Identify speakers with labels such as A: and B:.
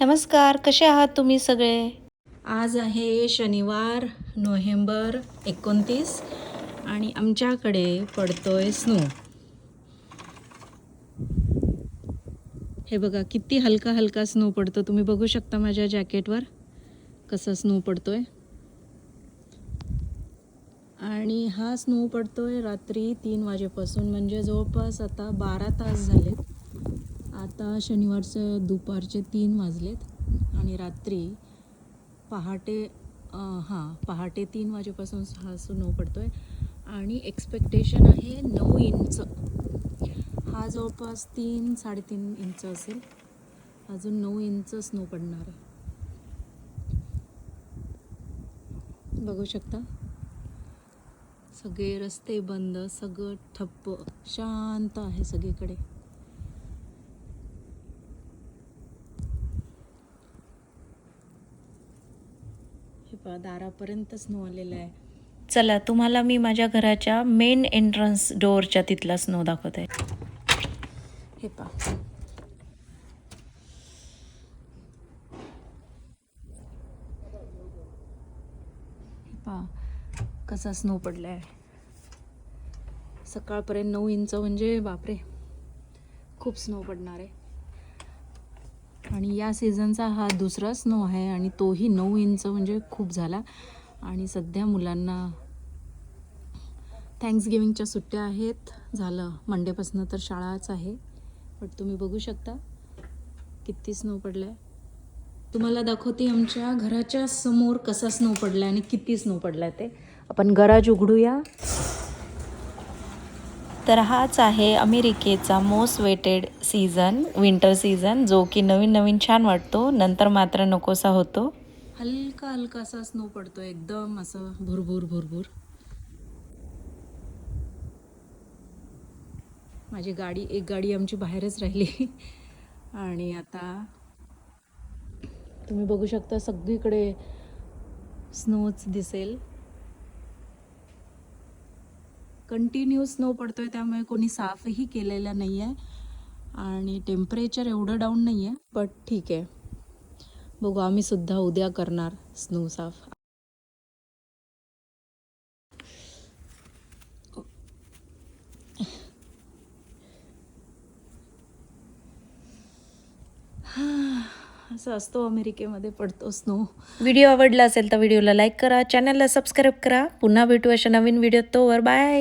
A: नमस्कार कसे आहात तुम्ही सगळे?
B: आज आहे शनिवार नोव्हेंबर एकोणतीस आणि आमच्याकडे पडतोय स्नो. हे बघा किती हलका हलका स्नो पडतो. तुम्ही बघू शकता माझ्या जॅकेटवर कसा स्नो पडतोय. आणि हा स्नो पडतोय रात्री तीन वाजेपासून म्हणजे जवळपास आता बारा तास झालेत. आत्ता शनिवारचं दुपारचे तीन वाजलेत आणि रात्री पहाटे हां पहाटे तीन वाजेपासून सहा सो नऊ पडतो आहे आणि एक्सपेक्टेशन आहे नऊ इंच. हा जवळपास तीन साडेतीन इंच असेल. अजून नऊ इंच स्नो पडणार आहे. बघू शकता. सगळे रस्ते बंद सगळं ठप्प शांत आहे सगळीकडे. हे पहा दारापर्यंत स्नो आलेला आहे.
A: चला तुम्हाला मी माझ्या घराच्या मेन एंट्रन्स डोअरच्या तिथला स्नो दाखवते.
B: हे पहा. हे पहा कसा स्नो पडला आहे सकाळपर्यंत नऊ इंच म्हणजे बापरे खूप स्नो पडणार आहे. आणि या सीझनचा हा दुसरा स्नो आहे आणि तोही नऊ इंच म्हणजे खूप झाला. आणि सध्या मुलांना थँक्सगिविंगच्या सुट्ट्या आहेत. झालं. मंडेपासून तर शाळाच आहे. बट तुम्ही बघू शकता किती स्नो पडला आहे तुम्हाला दाखवते आमच्या घराच्या समोर कसा स्नो पडला आणि किती स्नो पडला ते. आपण गराज उघडूया.
A: तर हाच आहे अमेरिकेचा most waited season winter season जो की नवीन नवीन छान वाटतो. नंतर मात्र नकोसा होतो.
B: हलका हलकासा स्नो पडतो एकदम असं भुरभुर भुरभुर. माझी गाडी एक गाडी आमची बाहेरच राहिली. आणि आता तुम्ही बघू शकता सगळीकडे स्नोच दिसेल. कंटिन्यू स्नो पडतोय त्यामुळे कोणी साफही केलेलं नाही आहे आणि टेम्परेचर एवढं डाऊन नाही आहे बट ठीक आहे. बघू आम्ही सुद्धा उद्या करणार स्नो साफ. असं असतो अमेरिकेमध्ये पडतो स्नो.
A: व्हिडिओ आवडला असेल तर व्हिडिओला लाईक करा चॅनलला सबस्क्राईब करा. पुन्हा भेटू अशा नवीन व्हिडिओ तोवर. बाय!